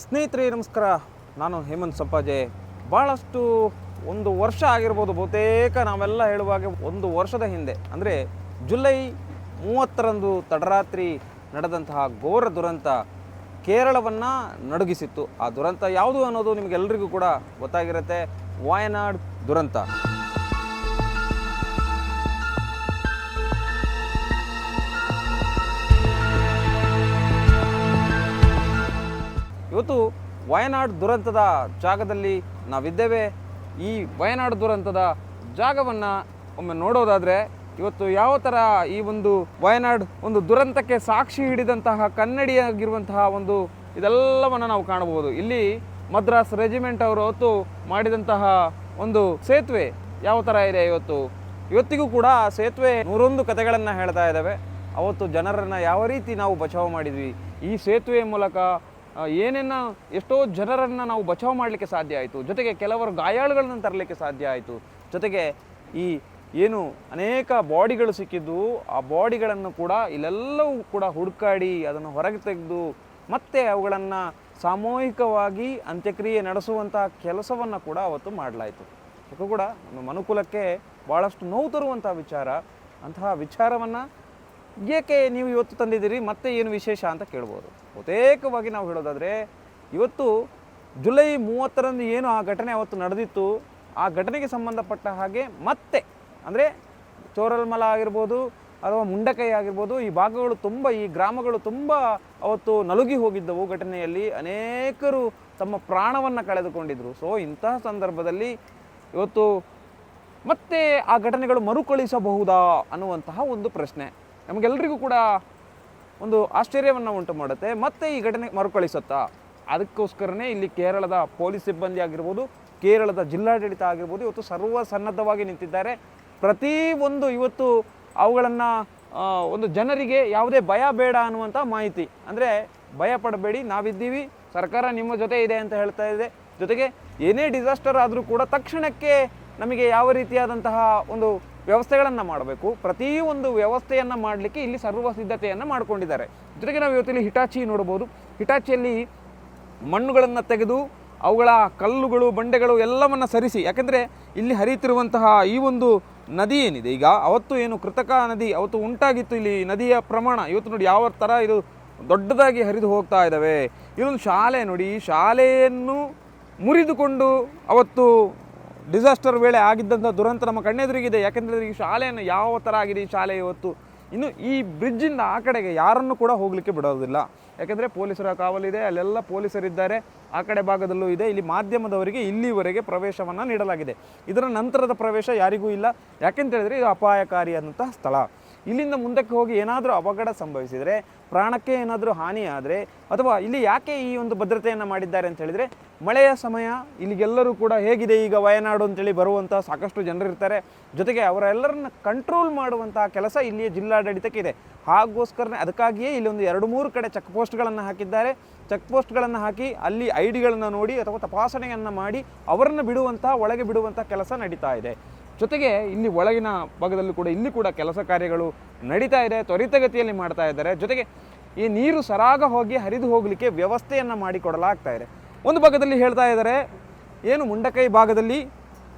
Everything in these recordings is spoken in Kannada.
ಸ್ನೇಹಿತರೆ, ನಮಸ್ಕಾರ. ನಾನು ಹೇಮಂತ್ ಸಂಪಾಜೆ ಭಾಳಷ್ಟು ಒಂದು ವರ್ಷ ಆಗಿರ್ಬೋದು, ಬಹುತೇಕ ನಾವೆಲ್ಲ ಹೇಳುವಾಗೆ ಒಂದು ವರ್ಷದ ಹಿಂದೆ. ಅಂದರೆ ಜುಲೈ ಮೂವತ್ತರಂದು ತಡರಾತ್ರಿ ನಡೆದಂತಹ ಘೋರ ದುರಂತ ಕೇರಳವನ್ನು ನಡುಗಿಸಿತ್ತು. ಆ ದುರಂತ ಯಾವುದು ಅನ್ನೋದು ನಿಮಗೆಲ್ಲರಿಗೂ ಕೂಡ ಗೊತ್ತಾಗಿರುತ್ತೆ. ವಾಯನಾಡ್ ದುರಂತ. ವಯನಾಡ್ ದುರಂತದ ಜಾಗದಲ್ಲಿ ನಾವಿದ್ದೇವೆ. ಈ ವಯನಾಡ್ ದುರಂತದ ಜಾಗವನ್ನು ಒಮ್ಮೆ ನೋಡೋದಾದರೆ, ಇವತ್ತು ಯಾವ ಥರ ಈ ಒಂದು ವಯನಾಡ್ ಒಂದು ದುರಂತಕ್ಕೆ ಸಾಕ್ಷಿ ಹಿಡಿದಂತಹ, ಕನ್ನಡಿಯಾಗಿರುವಂತಹ ಒಂದು ಇದೆಲ್ಲವನ್ನು ನಾವು ಕಾಣಬಹುದು. ಇಲ್ಲಿ ಮದ್ರಾಸ್ ರೆಜಿಮೆಂಟ್ ಅವರು ಹೊತ್ತು ಮಾಡಿದಂತಹ ಒಂದು ಸೇತುವೆ ಯಾವ ಥರ ಇದೆ ಇವತ್ತು? ಇವತ್ತಿಗೂ ಕೂಡ ಆ ಸೇತುವೆ ನೂರೊಂದು ಕಥೆಗಳನ್ನು ಹೇಳ್ತಾ ಇದ್ದಾವೆ ಅವತ್ತು ಜನರನ್ನು ಯಾವ ರೀತಿ ನಾವು ಬಚಾವ್ ಮಾಡಿದ್ವಿ? ಈ ಸೇತುವೆ ಮೂಲಕ ಏನೇನ ಎಷ್ಟೋ ಜನರನ್ನು ನಾವು ಬಚಾವ್ ಮಾಡಲಿಕ್ಕೆ ಸಾಧ್ಯ ಆಯಿತು. ಜೊತೆಗೆ ಕೆಲವರು ಗಾಯಾಳುಗಳನ್ನು ತರಲಿಕ್ಕೆ ಸಾಧ್ಯ ಆಯಿತು. ಜೊತೆಗೆ ಈ ಏನು ಅನೇಕ ಬಾಡಿಗಳು ಸಿಕ್ಕಿದ್ದು, ಆ ಬಾಡಿಗಳನ್ನು ಕೂಡ ಇಲ್ಲೆಲ್ಲವೂ ಕೂಡ ಹುಡುಕಾಡಿ ಅದನ್ನು ಹೊರಗೆ ತೆಗೆದು, ಮತ್ತೆ ಅವುಗಳನ್ನು ಸಾಮೂಹಿಕವಾಗಿ ಅಂತ್ಯಕ್ರಿಯೆ ನಡೆಸುವಂಥ ಕೆಲಸವನ್ನು ಕೂಡ ಅವತ್ತು ಮಾಡಲಾಯಿತು. ಅದಕ್ಕೂ ಕೂಡ ನಮ್ಮ ಮನುಕುಲಕ್ಕೆ ಭಾಳಷ್ಟು ನೋವು ತರುವಂಥ ವಿಚಾರ, ಅಂತಹ ವಿಚಾರವನ್ನು ಏಕೆ ನೀವು ಇವತ್ತು ತಂದಿದ್ದೀರಿ, ಮತ್ತೆ ಏನು ವಿಶೇಷ ಅಂತ ಕೇಳ್ಬೋದು. ಬಹುತೇಕವಾಗಿ ನಾವು ಹೇಳೋದಾದರೆ, ಇವತ್ತು ಜುಲೈ ಮೂವತ್ತರಂದು ಏನು ಆ ಘಟನೆ ಅವತ್ತು ನಡೆದಿತ್ತು, ಆ ಘಟನೆಗೆ ಸಂಬಂಧಪಟ್ಟ ಹಾಗೆ ಮತ್ತೆ, ಅಂದರೆ ಚೋರಲ್ಮಲ ಆಗಿರ್ಬೋದು, ಅಥವಾ ಮುಂಡಕೈ ಆಗಿರ್ಬೋದು, ಈ ಭಾಗಗಳು ತುಂಬ, ಈ ಗ್ರಾಮಗಳು ತುಂಬ ಅವತ್ತು ನಲುಗಿ ಹೋಗಿದ್ದವು ಘಟನೆಯಲ್ಲಿ. ಅನೇಕರು ತಮ್ಮ ಪ್ರಾಣವನ್ನು ಕಳೆದುಕೊಂಡಿದ್ರು. ಸೊ ಇಂತಹ ಸಂದರ್ಭದಲ್ಲಿ ಇವತ್ತು ಮತ್ತೆ ಆ ಘಟನೆಗಳು ಮರುಕಳಿಸಬಹುದಾ ಅನ್ನುವಂತಹ ಒಂದು ಪ್ರಶ್ನೆ. ನಮಗೆಲ್ಲರಿಗೂ ಕೂಡ ಒಂದು ಆಶ್ಚರ್ಯವನ್ನು ಉಂಟು ಮಾಡುತ್ತೆ. ಮತ್ತೆ ಈ ಘಟನೆ ಮರುಕಳಿಸುತ್ತಾ? ಅದಕ್ಕೋಸ್ಕರನೇ ಇಲ್ಲಿ ಕೇರಳದ ಪೊಲೀಸ್ ಸಿಬ್ಬಂದಿ ಆಗಿರ್ಬೋದು, ಕೇರಳದ ಜಿಲ್ಲಾಡಳಿತ ಆಗಿರ್ಬೋದು, ಇವತ್ತು ಸರ್ವ ಸನ್ನದ್ಧವಾಗಿ ನಿಂತಿದ್ದಾರೆ. ಪ್ರತಿ ಒಂದು ಇವತ್ತು ಅವುಗಳನ್ನು ಒಂದು ಜನರಿಗೆ ಯಾವುದೇ ಭಯ ಬೇಡ ಅನ್ನುವಂಥ ಮಾಹಿತಿ. ಅಂದರೆ ಭಯ ಪಡಬೇಡಿ, ನಾವಿದ್ದೀವಿ, ಸರ್ಕಾರ ನಿಮ್ಮ ಜೊತೆ ಇದೆ ಅಂತ ಹೇಳ್ತಾ ಇದೆ. ಜೊತೆಗೆ ಏನೇ ಡಿಸಾಸ್ಟರ್ ಆದರೂ ಕೂಡ ತಕ್ಷಣಕ್ಕೆ ನಮಗೆ ಯಾವ ರೀತಿಯಾದಂತಹ ಒಂದು ವ್ಯವಸ್ಥೆಗಳನ್ನು ಮಾಡಬೇಕು. ಪ್ರತಿಯೊಂದು ವ್ಯವಸ್ಥೆಯನ್ನು ಮಾಡಲಿಕ್ಕೆ ಇಲ್ಲಿ ಸರ್ವ ಸಿದ್ಧತೆಯನ್ನು ಮಾಡಿಕೊಂಡಿದ್ದಾರೆ. ಜೊತೆಗೆ ನಾವು ಇವತ್ತಿಲ್ಲಿ ಹಿಟಾಚಿ ನೋಡ್ಬೋದು. ಹಿಟಾಚಿಯಲ್ಲಿ ಮಣ್ಣುಗಳನ್ನು ತೆಗೆದು, ಅವುಗಳ ಕಲ್ಲುಗಳು, ಬಂಡೆಗಳು ಎಲ್ಲವನ್ನು ಸರಿಸಿ. ಯಾಕೆಂದರೆ ಇಲ್ಲಿ ಹರಿಯುತ್ತಿರುವಂತಹ ಈ ಒಂದು ನದಿ ಏನಿದೆ? ಈಗ ಅವತ್ತು ಏನು ಕೃತಕ ನದಿ, ಅವತ್ತು ಉಂಟಾಗಿತ್ತು ಇಲ್ಲಿ ನದಿಯ ಪ್ರಮಾಣ. ಇವತ್ತು ನೋಡಿ ಯಾವ ಥರ ಇದು ದೊಡ್ಡದಾಗಿ ಹರಿದು ಹೋಗ್ತಾ ಇದ್ದಾವೆ ಇದೊಂದು ಶಾಲೆ ನೋಡಿ. ಶಾಲೆಯನ್ನು ಮುರಿದುಕೊಂಡು ಅವತ್ತು ಡಿಸಾಸ್ಟರ್ ವೇಳೆ ಆಗಿದ್ದಂಥ ದುರಂತ ನಮ್ಮ ಕಣ್ಣೆದುರಿಗಿದೆ. ಯಾಕೆಂದರೆ ಈ ಶಾಲೆಯನ್ನು ಯಾವ ಥರ ಆಗಿದೆ ಈ ಶಾಲೆ ಇವತ್ತು? ಇನ್ನು ಈ ಬ್ರಿಡ್ಜಿಂದ ಆ ಕಡೆಗೆ ಯಾರನ್ನು ಕೂಡ ಹೋಗಲಿಕ್ಕೆ ಬಿಡೋದಿಲ್ಲ. ಯಾಕೆಂದರೆ ಪೊಲೀಸರ ಕಾವಲಿದೆ, ಅಲ್ಲೆಲ್ಲ ಪೊಲೀಸರಿದ್ದಾರೆ. ಆ ಕಡೆ ಭಾಗದಲ್ಲೂ ಇದೆ. ಇಲ್ಲಿ ಮಾಧ್ಯಮದವರಿಗೆ ಇಲ್ಲಿವರೆಗೆ ಪ್ರವೇಶವನ್ನು ನೀಡಲಾಗಿದೆ. ಇದರ ನಂತರದ ಪ್ರವೇಶ ಯಾರಿಗೂ ಇಲ್ಲ. ಯಾಕೆಂತ ಹೇಳಿದರೆ ಇದು ಅಪಾಯಕಾರಿ ಆದಂತಹ ಸ್ಥಳ. ಇಲ್ಲಿಂದ ಮುಂದಕ್ಕೆ ಹೋಗಿ ಏನಾದರೂ ಅವಘಡ ಸಂಭವಿಸಿದರೆ, ಪ್ರಾಣಕ್ಕೆ ಏನಾದರೂ ಹಾನಿ ಆದರೆ ಅಥವಾ ಇಲ್ಲಿ ಯಾಕೆ ಈ ಒಂದು ಭದ್ರತೆಯನ್ನು ಮಾಡಿದ್ದಾರೆ ಅಂತ ಹೇಳಿದರೆ, ಮಳೆಯ ಸಮಯ ಇಲ್ಲಿಗೆಲ್ಲರೂ ಕೂಡ ಹೇಗಿದೆ, ಈಗ ವಯನಾಡು ಅಂತೇಳಿ ಬರುವಂಥ ಸಾಕಷ್ಟು ಜನರಿರ್ತಾರೆ ಜೊತೆಗೆ ಅವರೆಲ್ಲರನ್ನ ಕಂಟ್ರೋಲ್ ಮಾಡುವಂತಹ ಕೆಲಸ ಇಲ್ಲಿಯ ಜಿಲ್ಲಾಡಳಿತಕ್ಕೆ ಇದೆ. ಹಾಗೋಸ್ಕರನೇ ಅದಕ್ಕಾಗಿಯೇ ಇಲ್ಲಿ ಒಂದು ಎರಡು ಮೂರು ಕಡೆ ಚೆಕ್ ಪೋಸ್ಟ್ಗಳನ್ನು ಹಾಕಿದ್ದಾರೆ. ಚೆಕ್ ಪೋಸ್ಟ್ಗಳನ್ನು ಹಾಕಿ ಅಲ್ಲಿ ಐ ಡಿಗಳನ್ನು ನೋಡಿ ಅಥವಾ ತಪಾಸಣೆಯನ್ನು ಮಾಡಿ ಅವರನ್ನು ಬಿಡುವಂತಹ ಒಳಗೆ ಬಿಡುವಂಥ ಕೆಲಸ ನಡೀತಾ ಇದೆ. ಜೊತೆಗೆ ಇಲ್ಲಿ ಒಳಗಿನ ಭಾಗದಲ್ಲೂ ಕೂಡ ಇಲ್ಲಿ ಕೂಡ ಕೆಲಸ ಕಾರ್ಯಗಳು ನಡೀತಾ ಇದೆ, ತ್ವರಿತಗತಿಯಲ್ಲಿ ಮಾಡ್ತಾ ಇದ್ದಾರೆ. ಜೊತೆಗೆ ಈ ನೀರು ಸರಾಗ ಹೋಗಿ ಹರಿದು ಹೋಗಲಿಕ್ಕೆ ವ್ಯವಸ್ಥೆಯನ್ನು ಮಾಡಿಕೊಡಲಾಗ್ತಾ ಇದೆ. ಒಂದು ಭಾಗದಲ್ಲಿ ಹೇಳ್ತಾ ಇದ್ದಾರೆ, ಏನು ಮುಂಡಕೈ ಭಾಗದಲ್ಲಿ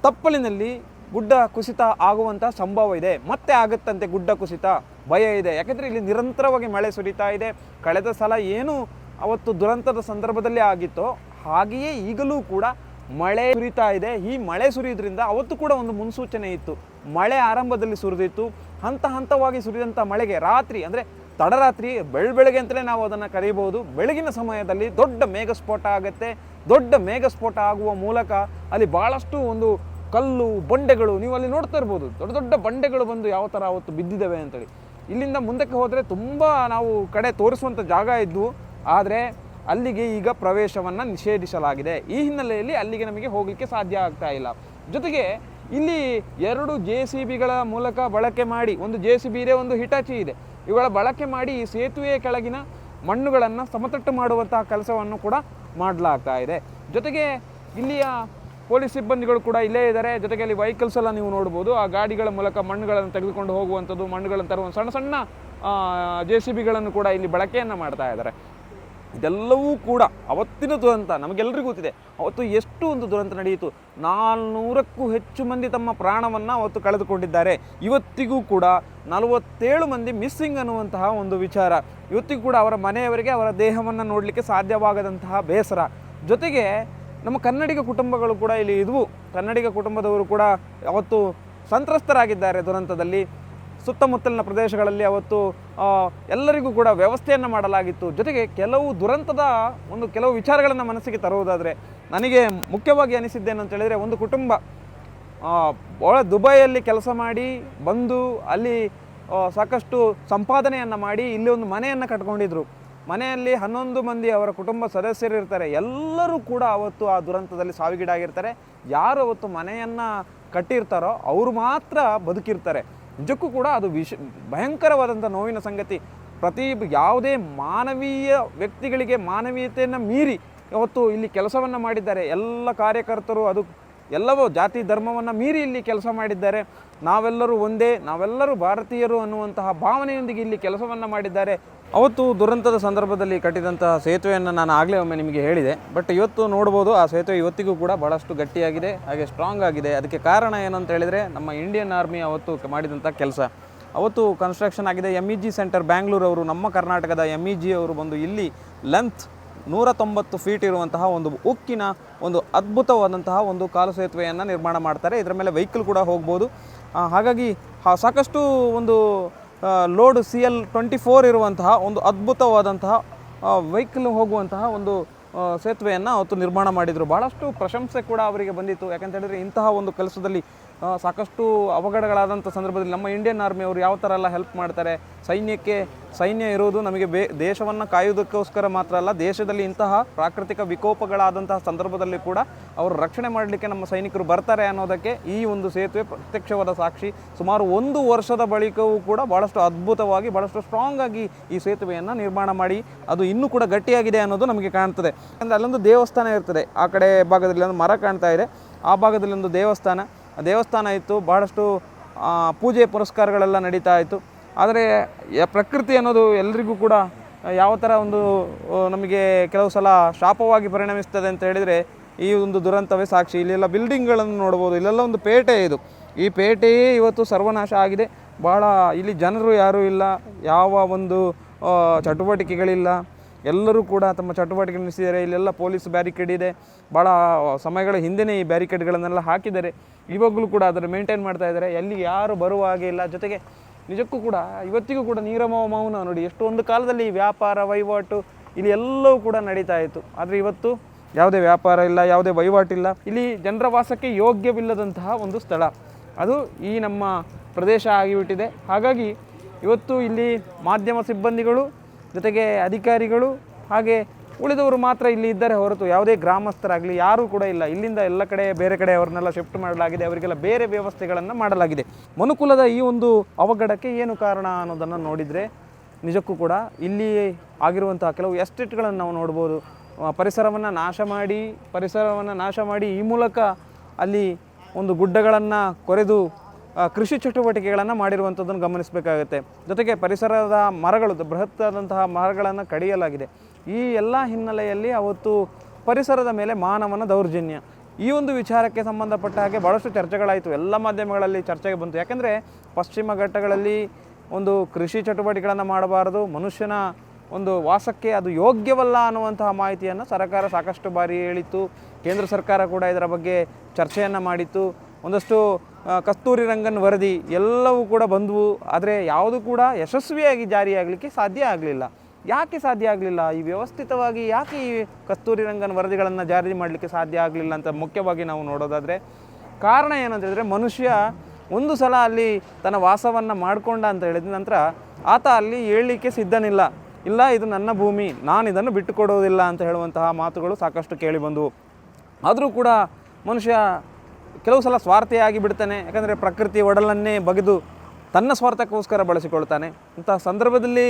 ತಪ್ಪಲಿನಲ್ಲಿ ಗುಡ್ಡ ಕುಸಿತ ಆಗುವಂಥ ಸಂಭವ ಇದೆ. ಮತ್ತೆ ಆಗುತ್ತಂತೆ ಗುಡ್ಡ ಕುಸಿತ ಭಯ ಇದೆ. ಯಾಕೆಂದರೆ ಇಲ್ಲಿ ನಿರಂತರವಾಗಿ ಮಳೆ ಸುರಿತಾ ಇದೆ. ಕಳೆದ ಸಲ ಏನು ಅವತ್ತು ದುರಂತದ ಸಂದರ್ಭದಲ್ಲಿ ಆಗಿತ್ತೋ ಹಾಗೆಯೇ ಈಗಲೂ ಕೂಡ ಮಳೆ ಸುರಿತಾ ಇದೆ. ಈ ಮಳೆ ಸುರಿಯೋದ್ರಿಂದ ಅವತ್ತು ಕೂಡ ಒಂದು ಮುನ್ಸೂಚನೆ ಇತ್ತು. ಮಳೆ ಆರಂಭದಲ್ಲಿ ಸುರಿದಿತ್ತು. ಹಂತ ಹಂತವಾಗಿ ಸುರಿದಂಥ ಮಳೆಗೆ ರಾತ್ರಿ ಅಂದರೆ ತಡರಾತ್ರಿ ಬೆಳ್ ಬೆಳಗ್ಗೆ ಅಂತಲೇ ನಾವು ಅದನ್ನು ಕರೀಬಹುದು ಬೆಳಗಿನ ಸಮಯದಲ್ಲಿ ದೊಡ್ಡ ಮೇಘಸ್ಫೋಟ ಆಗುತ್ತೆ. ದೊಡ್ಡ ಮೇಘಸ್ಫೋಟ ಆಗುವ ಮೂಲಕ ಅಲ್ಲಿ ಭಾಳಷ್ಟು ಒಂದು ಕಲ್ಲು, ಬಂಡೆಗಳು ನೀವು ಅಲ್ಲಿ ನೋಡ್ತಾ ಇರ್ಬೋದು. ದೊಡ್ಡ ದೊಡ್ಡ ಬಂಡೆಗಳು ಬಂದು ಯಾವ ಥರ ಅವತ್ತು ಬಿದ್ದಿದ್ದಾವೆ ಅಂತೇಳಿ. ಇಲ್ಲಿಂದ ಮುಂದಕ್ಕೆ ಹೋದರೆ ತುಂಬ ನಾವು ಕಡೆ ತೋರಿಸುವಂಥ ಜಾಗ ಇದ್ದು, ಆದರೆ ಅಲ್ಲಿಗೆ ಈಗ ಪ್ರವೇಶವನ್ನು ನಿಷೇಧಿಸಲಾಗಿದೆ. ಈ ಹಿನ್ನೆಲೆಯಲ್ಲಿ ಅಲ್ಲಿಗೆ ನಮಗೆ ಹೋಗಲಿಕ್ಕೆ ಸಾಧ್ಯ ಆಗ್ತಾ ಇಲ್ಲ. ಜೊತೆಗೆ ಇಲ್ಲಿ ಎರಡು ಜೆ ಸಿ ಬಿಗಳ ಮೂಲಕ ಬಳಕೆ ಮಾಡಿ, ಒಂದು ಜೆ ಸಿ ಬಿ ಒಂದು ಹಿಟಾಚಿ ಇದೆ. ಇವುಗಳ ಬಳಕೆ ಮಾಡಿ ಈ ಸೇತುವೆಯ ಕೆಳಗಿನ ಮಣ್ಣುಗಳನ್ನು ಸಮತಟ್ಟು ಮಾಡುವಂತಹ ಕೆಲಸವನ್ನು ಕೂಡ ಮಾಡಲಾಗ್ತಾ ಇದೆ. ಜೊತೆಗೆ ಇಲ್ಲಿಯ ಪೊಲೀಸ್ ಸಿಬ್ಬಂದಿಗಳು ಕೂಡ ಇಲ್ಲೇ ಇದ್ದಾರೆ. ಜೊತೆಗೆ ಅಲ್ಲಿ ವೆಹಿಕಲ್ಸ್ ಎಲ್ಲ ನೀವು ನೋಡ್ಬೋದು. ಆ ಗಾಡಿಗಳ ಮೂಲಕ ಮಣ್ಣುಗಳನ್ನು ತೆಗೆದುಕೊಂಡು ಹೋಗುವಂಥದ್ದು, ಮಣ್ಣುಗಳನ್ನು ತರುವ ಸಣ್ಣ ಸಣ್ಣ ಜೆ ಸಿ ಬಿಗಳನ್ನು ಕೂಡ ಇಲ್ಲಿ ಬಳಕೆಯನ್ನು ಮಾಡ್ತಾ ಇದ್ದಾರೆ. ಇದೆಲ್ಲವೂ ಕೂಡ ಅವತ್ತಿನ ದುರಂತ ನಮಗೆಲ್ಲರಿಗೂ ಗೊತ್ತಿದೆ. ಅವತ್ತು ಎಷ್ಟು ಒಂದು ದುರಂತ ನಡೆಯಿತು? ನಾಲ್ನೂರಕ್ಕೂ ಹೆಚ್ಚು ಮಂದಿ ತಮ್ಮ ಪ್ರಾಣವನ್ನು ಅವತ್ತು ಕಳೆದುಕೊಂಡಿದ್ದಾರೆ. ಇವತ್ತಿಗೂ ಕೂಡ ನಲವತ್ತೇಳು ಮಂದಿ ಮಿಸ್ಸಿಂಗ್ ಅನ್ನುವಂತಹ ಒಂದು ವಿಚಾರ. ಇವತ್ತಿಗೂ ಕೂಡ ಅವರ ಮನೆಯವರಿಗೆ ಅವರ ದೇಹವನ್ನು ನೋಡಲಿಕ್ಕೆ ಸಾಧ್ಯವಾಗದಂತಹ ಬೇಸರ. ಜೊತೆಗೆ ನಮ್ಮ ಕನ್ನಡಿಗ ಕುಟುಂಬಗಳು ಕೂಡ ಇಲ್ಲಿ ಇದ್ವು. ಕನ್ನಡಿಗ ಕುಟುಂಬದವರು ಕೂಡ ಅವತ್ತು ಸಂತ್ರಸ್ತರಾಗಿದ್ದಾರೆ ದುರಂತದಲ್ಲಿ. ಸುತ್ತಮುತ್ತಲಿನ ಪ್ರದೇಶಗಳಲ್ಲಿ ಅವತ್ತು ಎಲ್ಲರಿಗೂ ಕೂಡ ವ್ಯವಸ್ಥೆಯನ್ನು ಮಾಡಲಾಗಿತ್ತು. ಜೊತೆಗೆ ಕೆಲವು ದುರಂತದ ಒಂದು ಕೆಲವು ವಿಚಾರಗಳನ್ನು ಮನಸ್ಸಿಗೆ ತರುವುದಾದರೆ, ನನಗೆ ಮುಖ್ಯವಾಗಿ ಅನಿಸಿದ್ದೇನು ಅಂತ ಹೇಳಿದರೆ, ಒಂದು ಕುಟುಂಬ ಒಳ ದುಬೈಯಲ್ಲಿ ಕೆಲಸ ಮಾಡಿ, ಬಂದು ಅಲ್ಲಿ ಸಾಕಷ್ಟು ಸಂಪಾದನೆಯನ್ನು ಮಾಡಿ ಇಲ್ಲಿ ಒಂದು ಮನೆಯನ್ನು ಕಟ್ಕೊಂಡಿದ್ರು. ಮನೆಯಲ್ಲಿ ಹನ್ನೊಂದು ಮಂದಿ ಅವರ ಕುಟುಂಬ ಸದಸ್ಯರು ಇರ್ತಾರೆ. ಎಲ್ಲರೂ ಕೂಡ ಅವತ್ತು ಆ ದುರಂತದಲ್ಲಿ ಸಾವಿಗೀಡಾಗಿರ್ತಾರೆ. ಯಾರು ಅವತ್ತು ಮನೆಯನ್ನು ಕಟ್ಟಿರ್ತಾರೋ, ಅವರು ಮಾತ್ರ ಬದುಕಿರ್ತಾರೆ. ನಿಜಕ್ಕೂ ಕೂಡ ಅದು ವಿಶ್, ಭಯಂಕರವಾದಂಥ ನೋವಿನ ಸಂಗತಿ. ಪ್ರತಿ ಯಾವುದೇ ಮಾನವೀಯ ವ್ಯಕ್ತಿಗಳಿಗೆ ಮಾನವೀಯತೆಯನ್ನು ಮೀರಿ ಇವತ್ತು ಇಲ್ಲಿ ಕೆಲಸವನ್ನು ಮಾಡಿದ್ದಾರೆ. ಎಲ್ಲ ಕಾರ್ಯಕರ್ತರು ಅದು ಎಲ್ಲವೂ ಜಾತಿ ಧರ್ಮವನ್ನು ಮೀರಿ ಇಲ್ಲಿ ಕೆಲಸ ಮಾಡಿದ್ದಾರೆ. ನಾವೆಲ್ಲರೂ ಒಂದೇ, ನಾವೆಲ್ಲರೂ ಭಾರತೀಯರು ಅನ್ನುವಂತಹ ಭಾವನೆಯೊಂದಿಗೆ ಇಲ್ಲಿ ಕೆಲಸವನ್ನು ಮಾಡಿದ್ದಾರೆ. ಅವತ್ತು ದುರಂತದ ಸಂದರ್ಭದಲ್ಲಿ ಕಟ್ಟಿದಂತಹ ಸೇತುವೆಯನ್ನು ನಾನು ಆಗಲೇ ಒಮ್ಮೆ ನಿಮಗೆ ಹೇಳಿದೆ. ಬಟ್ ಇವತ್ತು ನೋಡ್ಬೋದು, ಆ ಸೇತುವೆ ಇವತ್ತಿಗೂ ಕೂಡ ಭಾಳಷ್ಟು ಗಟ್ಟಿಯಾಗಿದೆ, ಹಾಗೆ ಸ್ಟ್ರಾಂಗ್ ಆಗಿದೆ. ಅದಕ್ಕೆ ಕಾರಣ ಏನಂತ ಹೇಳಿದರೆ, ನಮ್ಮ ಇಂಡಿಯನ್ ಆರ್ಮಿ ಅವತ್ತು ಮಾಡಿದಂಥ ಕೆಲಸ. ಅವತ್ತು ಕನ್ಸ್ಟ್ರಕ್ಷನ್ ಆಗಿದೆ M E G center Bangalore ಅವರು, ನಮ್ಮ ಕರ್ನಾಟಕದ ಎಂ ಇ ಜಿ ಅವರು ಬಂದು ಇಲ್ಲಿ ಲೆಂತ್ ನೂರ ತೊಂಬತ್ತು ಫೀಟ್ ಇರುವಂತಹ ಒಂದು ಉಕ್ಕಿನ ಒಂದು ಅದ್ಭುತವಾದಂತಹ ಒಂದು ಕಾಲು ಸೇತುವೆಯನ್ನು ನಿರ್ಮಾಣ ಮಾಡ್ತಾರೆ. ಇದರ ಮೇಲೆ ವೆಹಿಕಲ್ ಕೂಡ ಹೋಗ್ಬೋದು. ಹಾಗಾಗಿ ಸಾಕಷ್ಟು ಒಂದು load C L twenty four ಇರುವಂತಹ ಒಂದು ಅದ್ಭುತವಾದಂತಹ ವೆಹಿಕಲ್ ಹೋಗುವಂತಹ ಒಂದು ಸೇತುವೆಯನ್ನು ಅವತ್ತು ನಿರ್ಮಾಣ ಮಾಡಿದರು. ಭಾಳಷ್ಟು ಪ್ರಶಂಸೆ ಕೂಡ ಅವರಿಗೆ ಬಂದಿತ್ತು. ಯಾಕಂತ ಹೇಳಿದ್ರೆ ಇಂತಹ ಒಂದು ಕೆಲಸದಲ್ಲಿ ಸಾಕಷ್ಟು ಅವಘಡಗಳಾದಂಥ ಸಂದರ್ಭದಲ್ಲಿ ನಮ್ಮ ಇಂಡಿಯನ್ ಆರ್ಮಿಯವರು ಯಾವ ಥರ ಎಲ್ಲ ಹೆಲ್ಪ್ ಮಾಡ್ತಾರೆ? ಸೈನ್ಯಕ್ಕೆ, ಸೈನ್ಯ ಇರುವುದು ನಮಗೆ ಬೇ, ದೇಶವನ್ನು ಕಾಯುವುದಕ್ಕೋಸ್ಕರ ಮಾತ್ರ ಅಲ್ಲ, ದೇಶದಲ್ಲಿ ಇಂತಹ ಪ್ರಾಕೃತಿಕ ವಿಕೋಪಗಳಾದಂತಹ ಸಂದರ್ಭದಲ್ಲಿ ಕೂಡ ಅವರು ರಕ್ಷಣೆ ಮಾಡಲಿಕ್ಕೆ ನಮ್ಮ ಸೈನಿಕರು ಬರ್ತಾರೆ ಅನ್ನೋದಕ್ಕೆ ಈ ಒಂದು ಸೇತುವೆ ಪ್ರತ್ಯಕ್ಷವಾದ ಸಾಕ್ಷಿ ಸುಮಾರು ಒಂದು ವರ್ಷದ ಬಳಿಕವೂ ಕೂಡ ಭಾಳಷ್ಟು ಅದ್ಭುತವಾಗಿ ಭಾಳಷ್ಟು ಸ್ಟ್ರಾಂಗ್ ಆಗಿ ಈ ಸೇತುವೆಯನ್ನು ನಿರ್ಮಾಣ ಮಾಡಿ, ಅದು ಇನ್ನೂ ಕೂಡ ಗಟ್ಟಿಯಾಗಿದೆ ಅನ್ನೋದು ನಮಗೆ ಕಾಣ್ತದೆ. ಅಂದರೆ ಅಲ್ಲೊಂದು ದೇವಸ್ಥಾನ ಇರ್ತದೆ, ಆ ಕಡೆ ಭಾಗದಲ್ಲಿ ಒಂದು ಮರ ಕಾಣ್ತಾ ಇದೆ. ಆ ಭಾಗದಲ್ಲಿ ಒಂದು ದೇವಸ್ಥಾನ. ದೇವಸ್ಥಾನ ಇತ್ತು ಭಾಳಷ್ಟು ಪೂಜೆ ಪುರಸ್ಕಾರಗಳೆಲ್ಲ ನಡೀತಾ ಇತ್ತು. ಆದರೆ ಪ್ರಕೃತಿ ಅನ್ನೋದು ಎಲ್ರಿಗೂ ಕೂಡ ಯಾವ ಥರ ಒಂದು ನಮಗೆ ಕೆಲವು ಸಲ ಶಾಪವಾಗಿ ಪರಿಣಮಿಸ್ತದೆ ಅಂತ ಹೇಳಿದರೆ, ಈ ಒಂದು ದುರಂತವೇ ಸಾಕ್ಷಿ. ಇಲ್ಲೆಲ್ಲ ಬಿಲ್ಡಿಂಗ್ಗಳನ್ನು ನೋಡ್ಬೋದು, ಇಲ್ಲೆಲ್ಲ ಒಂದು ಪೇಟೆ ಇದು. ಈ ಪೇಟೆಯೇ ಇವತ್ತು ಸರ್ವನಾಶ ಆಗಿದೆ. ಭಾಳ ಇಲ್ಲಿ ಜನರು ಯಾರೂ ಇಲ್ಲ, ಯಾವ ಒಂದು ಚಟುವಟಿಕೆಗಳಿಲ್ಲ. ಎಲ್ಲರೂ ಕೂಡ ತಮ್ಮ ಚಟುವಟಿಕೆ ನಡೆಸಿದ್ದಾರೆ ಇಲ್ಲೆಲ್ಲ ಪೊಲೀಸ್ ಬ್ಯಾರಿಕೇಡ್ ಇದೆ. ಭಾಳ ಸಮಯಗಳ ಹಿಂದೆಯೇ ಈ ಬ್ಯಾರಿಕೇಡ್ಗಳನ್ನೆಲ್ಲ ಹಾಕಿದ್ದಾರೆ. ಇವಾಗಲೂ ಕೂಡ ಅದನ್ನು ಮೇಂಟೈನ್ ಮಾಡ್ತಾ ಇದ್ದಾರೆ. ಎಲ್ಲಿ ಯಾರು ಬರುವ ಹಾಗೆ ಇಲ್ಲ. ಜೊತೆಗೆ ನಿಜಕ್ಕೂ ಕೂಡ ಇವತ್ತಿಗೂ ಕೂಡ ನೀರಮ ಮೌನ ನೋಡಿ, ಎಷ್ಟೊಂದು ಕಾಲದಲ್ಲಿ ವ್ಯಾಪಾರ, ವಹಿವಾಟು ಇಲ್ಲಿ ಎಲ್ಲವೂ ಕೂಡ ನಡೀತಾ ಇತ್ತು. ಆದರೆ ಇವತ್ತು ಯಾವುದೇ ವ್ಯಾಪಾರ ಇಲ್ಲ, ಯಾವುದೇ ವಹಿವಾಟಿಲ್ಲ ಇಲ್ಲಿ ಜನರ ವಾಸಕ್ಕೆ ಯೋಗ್ಯವಿಲ್ಲದಂತಹ ಒಂದು ಸ್ಥಳ. ಅದು ಈ ನಮ್ಮ ಪ್ರದೇಶ ಆಗಿಬಿಟ್ಟಿದೆ. ಹಾಗಾಗಿ ಇವತ್ತು ಇಲ್ಲಿ ಮಾಧ್ಯಮ ಸಿಬ್ಬಂದಿಗಳು ಜೊತೆಗೆ ಅಧಿಕಾರಿಗಳು ಹಾಗೆ ಉಳಿದವರು ಮಾತ್ರ ಇಲ್ಲಿ ಇದ್ದಾರೆ ಹೊರತು ಯಾವುದೇ ಗ್ರಾಮಸ್ಥರಾಗಲಿ, ಯಾರೂ ಕೂಡ ಇಲ್ಲ. ಇಲ್ಲಿಂದ ಎಲ್ಲ ಕಡೆ, ಬೇರೆ ಕಡೆ ಅವ್ರನ್ನೆಲ್ಲ ಶಿಫ್ಟ್ ಮಾಡಲಾಗಿದೆ. ಅವರಿಗೆಲ್ಲ ಬೇರೆ ವ್ಯವಸ್ಥೆಗಳನ್ನು ಮಾಡಲಾಗಿದೆ. ಮನುಕುಲದ ಈ ಒಂದು ಅವಘಡಕ್ಕೆ ಏನು ಕಾರಣ ಅನ್ನೋದನ್ನು ನೋಡಿದರೆ ನಿಜಕ್ಕೂ ಕೂಡ ಇಲ್ಲಿ ಆಗಿರುವಂತಹ ಕೆಲವು ಎಸ್ಟೇಟ್ಗಳನ್ನು ನಾವು ನೋಡ್ಬೋದು. ಪರಿಸರವನ್ನು ನಾಶ ಮಾಡಿ, ಪರಿಸರವನ್ನು ನಾಶ ಮಾಡಿ ಈ ಮೂಲಕ ಅಲ್ಲಿ ಒಂದು ಗುಡ್ಡಗಳನ್ನು ಕೊರೆದು ಕೃಷಿ ಚಟುವಟಿಕೆಗಳನ್ನು ಮಾಡಿರುವಂಥದ್ದನ್ನು ಗಮನಿಸಬೇಕಾಗುತ್ತೆ. ಜೊತೆಗೆ ಪರಿಸರದ ಮರಗಳು ಬೃಹತ್ತಾದಂತಹ ಮರಗಳನ್ನು ಕಡಿಯಲಾಗಿದೆ. ಈ ಎಲ್ಲ ಹಿನ್ನೆಲೆಯಲ್ಲಿ ಅವತ್ತು ಪರಿಸರದ ಮೇಲೆ ಮಾನವನ ದೌರ್ಜನ್ಯ. ಈ ಒಂದು ವಿಚಾರಕ್ಕೆ ಸಂಬಂಧಪಟ್ಟ ಹಾಗೆ ಭಾಳಷ್ಟು ಚರ್ಚೆಗಳಾಯಿತು. ಎಲ್ಲ ಮಾಧ್ಯಮಗಳಲ್ಲಿ ಚರ್ಚೆಗೆ ಬಂತು. ಯಾಕೆಂದರೆ ಪಶ್ಚಿಮ ಘಟ್ಟಗಳಲ್ಲಿ ಒಂದು ಕೃಷಿ ಚಟುವಟಿಕೆಗಳನ್ನು ಮಾಡಬಾರದು, ಮನುಷ್ಯನ ಒಂದು ವಾಸಕ್ಕೆ ಅದು ಯೋಗ್ಯವಲ್ಲ ಅನ್ನುವಂತಹ ಮಾಹಿತಿಯನ್ನು ಸರ್ಕಾರ ಸಾಕಷ್ಟು ಬಾರಿ ಹೇಳಿತ್ತು. ಕೇಂದ್ರ ಸರ್ಕಾರ ಕೂಡ ಇದರ ಬಗ್ಗೆ ಚರ್ಚೆಯನ್ನು ಮಾಡಿತ್ತು. ಒಂದಷ್ಟು ಕಸ್ತೂರಿ ರಂಗನ್ ವರದಿ ಎಲ್ಲವೂ ಕೂಡ ಬಂದವು. ಆದರೆ ಯಾವುದು ಕೂಡ ಯಶಸ್ವಿಯಾಗಿ ಜಾರಿಯಾಗಲಿಕ್ಕೆ ಸಾಧ್ಯ ಆಗಲಿಲ್ಲ. ಯಾಕೆ ಸಾಧ್ಯ ಆಗಲಿಲ್ಲ? ಈ ವ್ಯವಸ್ಥಿತವಾಗಿ ಯಾಕೆ ಈ ಕಸ್ತೂರಿ ರಂಗನ್ ವರದಿಗಳನ್ನು ಜಾರಿ ಮಾಡಲಿಕ್ಕೆ ಸಾಧ್ಯ ಆಗಲಿಲ್ಲ ಅಂತ ಮುಖ್ಯವಾಗಿ ನಾವು ನೋಡೋದಾದರೆ, ಕಾರಣ ಏನಂತ ಹೇಳಿದ್ರೆ ಮನುಷ್ಯ ಒಂದು ಸಲ ಅಲ್ಲಿ ತನ್ನ ವಾಸವನ್ನು ಮಾಡಿಕೊಂಡ ಅಂತ ಹೇಳಿದ ನಂತರ ಆತ ಅಲ್ಲಿ ಹೇಳಲಿಕ್ಕೆ ಸಿದ್ಧನಿಲ್ಲ. ಇಲ್ಲ, ಇದು ನನ್ನ ಭೂಮಿ, ನಾನು ಇದನ್ನು ಬಿಟ್ಟುಕೊಡೋದಿಲ್ಲ ಅಂತ ಹೇಳುವಂತಹ ಮಾತುಗಳು ಸಾಕಷ್ಟು ಕೇಳಿ ಬಂದವು. ಆದರೂ ಕೂಡ ಮನುಷ್ಯ ಕೆಲವು ಸಲ ಸ್ವಾರ್ಥಿಯಾಗಿ ಬಿಡ್ತಾನೆ, ಯಾಕಂದರೆ ಪ್ರಕೃತಿ ಒಡಲನ್ನೇ ಬಗೆದು ತನ್ನ ಸ್ವಾರ್ಥಕ್ಕೋಸ್ಕರ ಬಳಸಿಕೊಳ್ತಾನೆ. ಅಂತ ಸಂದರ್ಭದಲ್ಲಿ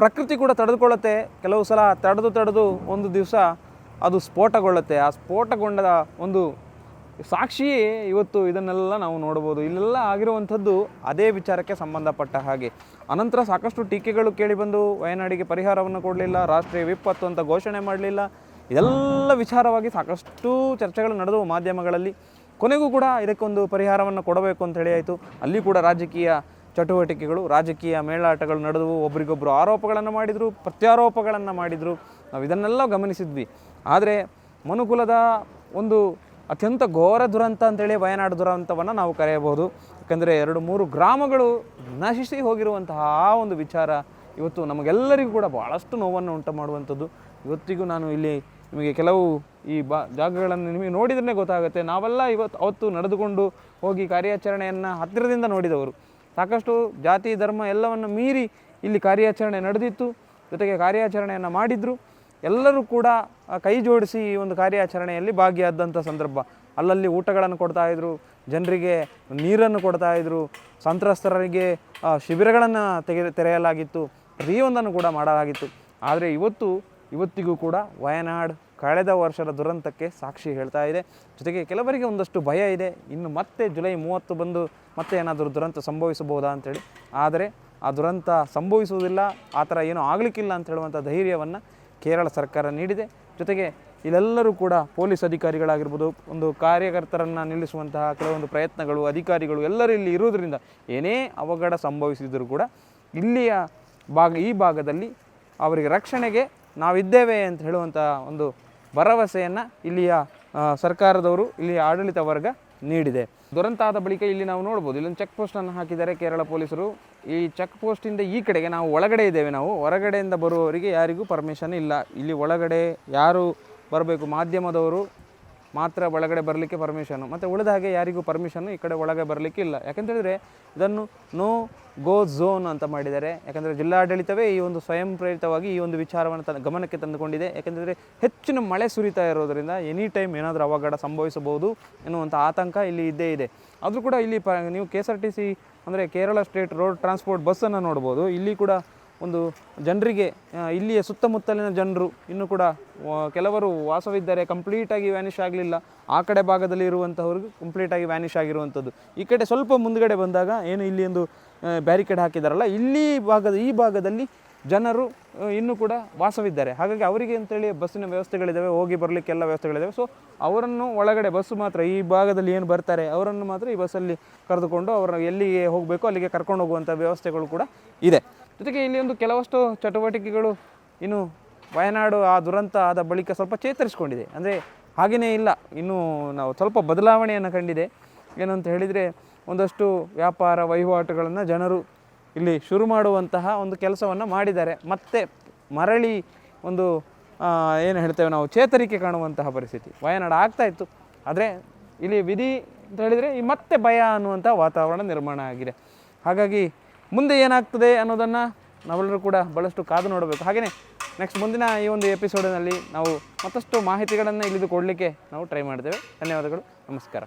ಪ್ರಕೃತಿ ಕೂಡ ತಡೆದುಕೊಳ್ಳುತ್ತೆ. ಕೆಲವು ಸಲ ತಡೆದು ತಡೆದು ಒಂದು ದಿವಸ ಅದು ಸ್ಫೋಟಗೊಳ್ಳುತ್ತೆ. ಆ ಸ್ಫೋಟಗೊಂಡ ಒಂದು ಸಾಕ್ಷಿಯೇ ಇವತ್ತು ಇದನ್ನೆಲ್ಲ ನಾವು ನೋಡ್ಬೋದು. ಇಲ್ಲೆಲ್ಲ ಆಗಿರುವಂಥದ್ದು ಅದೇ ವಿಚಾರಕ್ಕೆ ಸಂಬಂಧಪಟ್ಟ ಹಾಗೆ. ಅನಂತರ ಸಾಕಷ್ಟು ಟೀಕೆಗಳು ಕೇಳಿಬಂದು ವಯನಾಡಿಗೆ ಪರಿಹಾರವನ್ನು ಕೊಡಲಿಲ್ಲ, ರಾಷ್ಟ್ರೀಯ ವಿಪತ್ತು ಅಂತ ಘೋಷಣೆ ಮಾಡಲಿಲ್ಲ. ಇದೆಲ್ಲ ವಿಚಾರವಾಗಿ ಸಾಕಷ್ಟು ಚರ್ಚೆಗಳು ನಡೆದವು ಮಾಧ್ಯಮಗಳಲ್ಲಿ. ಕೊನೆಗೂ ಕೂಡ ಇದಕ್ಕೊಂದು ಪರಿಹಾರವನ್ನು ಕೊಡಬೇಕು ಅಂತ ಹೇಳಿ ಆಯಿತು. ಅಲ್ಲಿ ಕೂಡ ರಾಜಕೀಯ ಚಟುವಟಿಕೆಗಳು, ರಾಜಕೀಯ ಮೇಳಾಟಗಳು ನಡೆದವು. ಒಬ್ರಿಗೊಬ್ಬರು ಆರೋಪಗಳನ್ನು ಮಾಡಿದರು, ಪ್ರತ್ಯಾರೋಪಗಳನ್ನು ಮಾಡಿದರು. ನಾವು ಇದನ್ನೆಲ್ಲ ಗಮನಿಸಿದ್ವಿ. ಆದರೆ ಮನುಕುಲದ ಒಂದು ಅತ್ಯಂತ ಘೋರ ದುರಂತ ಅಂತೇಳಿ ವಯನಾಡು ದುರಂತವನ್ನು ನಾವು ಕರೆಯಬಹುದು. ಯಾಕಂದರೆ ಎರಡು ಮೂರು ಗ್ರಾಮಗಳು ನಶಿಸಿ ಹೋಗಿರುವಂತಹ ಆ ಒಂದು ವಿಚಾರ ಇವತ್ತು ನಮಗೆಲ್ಲರಿಗೂ ಕೂಡ ಭಾಳಷ್ಟು ನೋವನ್ನು ಉಂಟು ಮಾಡುವಂಥದ್ದು. ಇವತ್ತಿಗೂ ನಾನು ಇಲ್ಲಿ ನಿಮಗೆ ಕೆಲವು ಈ ಬ ಜಾಗಗಳನ್ನು ನಿಮಗೆ ನೋಡಿದ್ರೆ ಗೊತ್ತಾಗುತ್ತೆ. ನಾವೆಲ್ಲ ಇವತ್ತು ಅವತ್ತು ನಡೆದುಕೊಂಡು ಹೋಗಿ ಕಾರ್ಯಾಚರಣೆಯನ್ನು ಹತ್ತಿರದಿಂದ ನೋಡಿದವರು. ಸಾಕಷ್ಟು ಜಾತಿ, ಧರ್ಮ ಎಲ್ಲವನ್ನು ಮೀರಿ ಇಲ್ಲಿ ಕಾರ್ಯಾಚರಣೆ ನಡೆದಿತ್ತು. ಜೊತೆಗೆ ಕಾರ್ಯಾಚರಣೆಯನ್ನು ಮಾಡಿದ್ರು. ಎಲ್ಲರೂ ಕೂಡ ಕೈ ಜೋಡಿಸಿ ಈ ಒಂದು ಕಾರ್ಯಾಚರಣೆಯಲ್ಲಿ ಭಾಗಿಯಾದಂಥ ಸಂದರ್ಭ. ಅಲ್ಲಲ್ಲಿ ಊಟಗಳನ್ನು ಕೊಡ್ತಾ ಇದ್ರು, ಜನರಿಗೆ ನೀರನ್ನು ಕೊಡ್ತಾ ಇದ್ರು, ಸಂತ್ರಸ್ತರಿಗೆ ಶಿಬಿರಗಳನ್ನು ತೆಗೆ ತೆರೆಯಲಾಗಿತ್ತು. ಪ್ರತಿಯೊಂದನ್ನು ಕೂಡ ಮಾಡಲಾಗಿತ್ತು. ಆದರೆ ಇವತ್ತು ಇವತ್ತಿಗೂ ಕೂಡ ವಯನಾಡ್ ಕಳೆದ ವರ್ಷದ ದುರಂತಕ್ಕೆ ಸಾಕ್ಷಿ ಹೇಳ್ತಾ ಇದೆ. ಜೊತೆಗೆ ಕೆಲವರಿಗೆ ಒಂದಷ್ಟು ಭಯ ಇದೆ. ಇನ್ನು ಮತ್ತೆ ಜುಲೈ ಮೂವತ್ತು ಬಂದು ಮತ್ತೆ ಏನಾದರೂ ದುರಂತ ಸಂಭವಿಸಬಹುದಾ ಅಂತೇಳಿ. ಆದರೆ ಆ ದುರಂತ ಸಂಭವಿಸುವುದಿಲ್ಲ, ಆ ಥರ ಏನೂ ಆಗಲಿಕ್ಕಿಲ್ಲ ಅಂತ ಹೇಳುವಂಥ ಧೈರ್ಯವನ್ನು ಕೇರಳ ಸರ್ಕಾರ ನೀಡಿದೆ. ಜೊತೆಗೆ ಇಲ್ಲೆಲ್ಲರೂ ಕೂಡ ಪೊಲೀಸ್ ಅಧಿಕಾರಿಗಳಾಗಿರ್ಬೋದು, ಒಂದು ಕಾರ್ಯಕರ್ತರನ್ನು ನಿಲ್ಲಿಸುವಂತಹ ಕೆಲವೊಂದು ಪ್ರಯತ್ನಗಳು, ಅಧಿಕಾರಿಗಳು ಎಲ್ಲರೂ ಇಲ್ಲಿ ಇರುವುದರಿಂದ ಏನೇ ಅವಘಡ ಸಂಭವಿಸಿದರೂ ಕೂಡ ಇಲ್ಲಿಯ ಭಾಗ, ಈ ಭಾಗದಲ್ಲಿ ಅವರಿಗೆ ರಕ್ಷಣೆಗೆ ನಾವಿದ್ದೇವೆ ಅಂತ ಹೇಳುವಂಥ ಒಂದು ಭರವಸೆಯನ್ನು ಇಲ್ಲಿಯ ಸರ್ಕಾರದವರು, ಇಲ್ಲಿಯ ಆಡಳಿತ ವರ್ಗ ನೀಡಿದೆ. ದುರಂತ ಆದ ಬಳಿಕ ಇಲ್ಲಿ ನಾವು ನೋಡ್ಬೋದು, ಇಲ್ಲೊಂದು ಚೆಕ್ ಪೋಸ್ಟನ್ನು ಹಾಕಿದ್ದಾರೆ ಕೇರಳ ಪೊಲೀಸರು. ಈ ಚೆಕ್ ಪೋಸ್ಟಿಂದ ಈ ಕಡೆಗೆ ನಾವು ಒಳಗಡೆ ಇದ್ದೇವೆ ನಾವು. ಹೊರಗಡೆಯಿಂದ ಬರುವವರಿಗೆ ಯಾರಿಗೂ ಪರ್ಮಿಷನ್ ಇಲ್ಲ. ಇಲ್ಲಿ ಒಳಗಡೆ ಯಾರು ಬರಬೇಕು, ಮಾಧ್ಯಮದವರು ಮಾತ್ರ ಒಳಗಡೆ ಬರಲಿಕ್ಕೆ ಪರ್ಮಿಷನು ಮತ್ತು ಉಳಿದ ಹಾಗೆ ಯಾರಿಗೂ ಪರ್ಮಿಷನ್ನು ಈ ಕಡೆ ಒಳಗೆ ಬರಲಿಕ್ಕೆ ಇಲ್ಲ. ಯಾಕಂತೇಳಿದರೆ ಇದನ್ನು ನೋ ಗೋ ಝೋನ್ ಅಂತ ಮಾಡಿದ್ದಾರೆ. ಯಾಕಂದರೆ ಜಿಲ್ಲಾಡಳಿತವೇ ಈ ಒಂದು ಸ್ವಯಂ ಪ್ರೇರಿತವಾಗಿ ಈ ಒಂದು ವಿಚಾರವನ್ನು ತನ್ನ ಗಮನಕ್ಕೆ ತಂದುಕೊಂಡಿದೆ. ಯಾಕೆಂದರೆ ಹೆಚ್ಚಿನ ಮಳೆ ಸುರಿತಾ ಇರೋದರಿಂದ ಎನಿ ಟೈಮ್ ಏನಾದರೂ ಅವಘಡ ಸಂಭವಿಸಬಹುದು ಎನ್ನುವಂಥ ಆತಂಕ ಇಲ್ಲಿ ಇದ್ದೇ ಇದೆ. ಆದರೂ ಕೂಡ ಇಲ್ಲಿ ಪ, ನೀವು K S R T C ಅಂದರೆ ಕೇರಳ ಸ್ಟೇಟ್ ರೋಡ್ ಟ್ರಾನ್ಸ್ಪೋರ್ಟ್ ಬಸ್ಸನ್ನು ನೋಡ್ಬೋದು. ಇಲ್ಲಿ ಕೂಡ ಒಂದು ಜನರಿಗೆ ಇಲ್ಲಿಯ ಸುತ್ತಮುತ್ತಲಿನ ಜನರು, ಇನ್ನೂ ಕೂಡ ಕೆಲವರು ವಾಸವಿದ್ದಾರೆ ಕಂಪ್ಲೀಟಾಗಿ ವ್ಯಾನಿಷ್ ಆಗಲಿಲ್ಲ. ಆ ಕಡೆ ಭಾಗದಲ್ಲಿ ಇರುವಂಥವ್ರಿಗೆ ಕಂಪ್ಲೀಟಾಗಿ ವ್ಯಾನಿಷ್ ಆಗಿರುವಂಥದ್ದು. ಈ ಕಡೆ ಸ್ವಲ್ಪ ಮುಂದುಗಡೆ ಬಂದಾಗ ಏನು ಇಲ್ಲಿ ಒಂದು ಬ್ಯಾರಿಕೇಡ್ ಹಾಕಿದಾರಲ್ಲ, ಇಲ್ಲಿ ಭಾಗದ, ಈ ಭಾಗದಲ್ಲಿ ಜನರು ಇನ್ನೂ ಕೂಡ ವಾಸವಿದ್ದಾರೆ. ಹಾಗಾಗಿ ಅವರಿಗೆ ಅಂತೇಳಿ ಬಸ್ಸಿನ ವ್ಯವಸ್ಥೆಗಳಿದ್ದಾವೆ ಹೋಗಿ ಬರಲಿಕ್ಕೆಲ್ಲ ವ್ಯವಸ್ಥೆಗಳಿದ್ದಾವೆ ಸೊ ಅವರನ್ನು ಒಳಗಡೆ ಬಸ್ಸು ಮಾತ್ರ, ಈ ಭಾಗದಲ್ಲಿ ಏನು ಬರ್ತಾರೆ, ಅವರನ್ನು ಮಾತ್ರ ಈ ಬಸ್ಸಲ್ಲಿ ಕರೆದುಕೊಂಡು ಅವರನ್ನು ಎಲ್ಲಿಗೆ ಹೋಗಬೇಕು ಅಲ್ಲಿಗೆ ಕರ್ಕೊಂಡು ಹೋಗುವಂಥ ವ್ಯವಸ್ಥೆಗಳು ಕೂಡ ಇದೆ. ಜೊತೆಗೆ ಇಲ್ಲಿ ಒಂದು ಕೆಲವಷ್ಟು ಚಟುವಟಿಕೆಗಳು ಇನ್ನು ವಯನಾಡು ಆ ದುರಂತ ಆದ ಬಳಿಕ ಸ್ವಲ್ಪ ಚೇತರಿಸಿಕೊಂಡಿದೆ. ಅಂದರೆ ಹಾಗೆಯೇ ಇಲ್ಲ. ಇನ್ನೂ ನಾವು ಸ್ವಲ್ಪ ಬದಲಾವಣೆಯನ್ನು ಕಂಡಿದೆ. ಏನಂತ ಹೇಳಿದರೆ ಒಂದಷ್ಟು ವ್ಯಾಪಾರ ವಹಿವಾಟುಗಳನ್ನು ಜನರು ಇಲ್ಲಿ ಶುರು ಮಾಡುವಂತಹ ಒಂದು ಕೆಲಸವನ್ನು ಮಾಡಿದ್ದಾರೆ. ಮತ್ತೆ ಮರಳಿ ಒಂದು ಏನು ಹೇಳ್ತೇವೆ ನಾವು, ಚೇತರಿಕೆ ಕಾಣುವಂತಹ ಪರಿಸ್ಥಿತಿ ವಯನಾಡು ಆಗ್ತಾ ಇತ್ತು. ಆದರೆ ಇಲ್ಲಿ ವಿಧಿ ಅಂತ ಹೇಳಿದರೆ ಈ ಮತ್ತೆ ಭಯ ಅನ್ನುವಂಥ ವಾತಾವರಣ ನಿರ್ಮಾಣ ಆಗಿದೆ. ಹಾಗಾಗಿ ಮುಂದೆ ಏನಾಗ್ತದೆ ಅನ್ನೋದನ್ನು ನಾವೆಲ್ಲರೂ ಕೂಡ ಭಾಳಷ್ಟು ಕಾದು ನೋಡಬೇಕು. ಹಾಗೆಯೇ ನೆಕ್ಸ್ಟ್ ಮುಂದಿನ ಈ ಒಂದು ಎಪಿಸೋಡಿನಲ್ಲಿ ನಾವು ಮತ್ತಷ್ಟು ಮಾಹಿತಿಗಳನ್ನು ಇಲ್ಲಿದು ಕೊಡಲಿಕ್ಕೆ ನಾವು ಟ್ರೈ ಮಾಡ್ತೇವೆ. ಧನ್ಯವಾದಗಳು. ನಮಸ್ಕಾರ.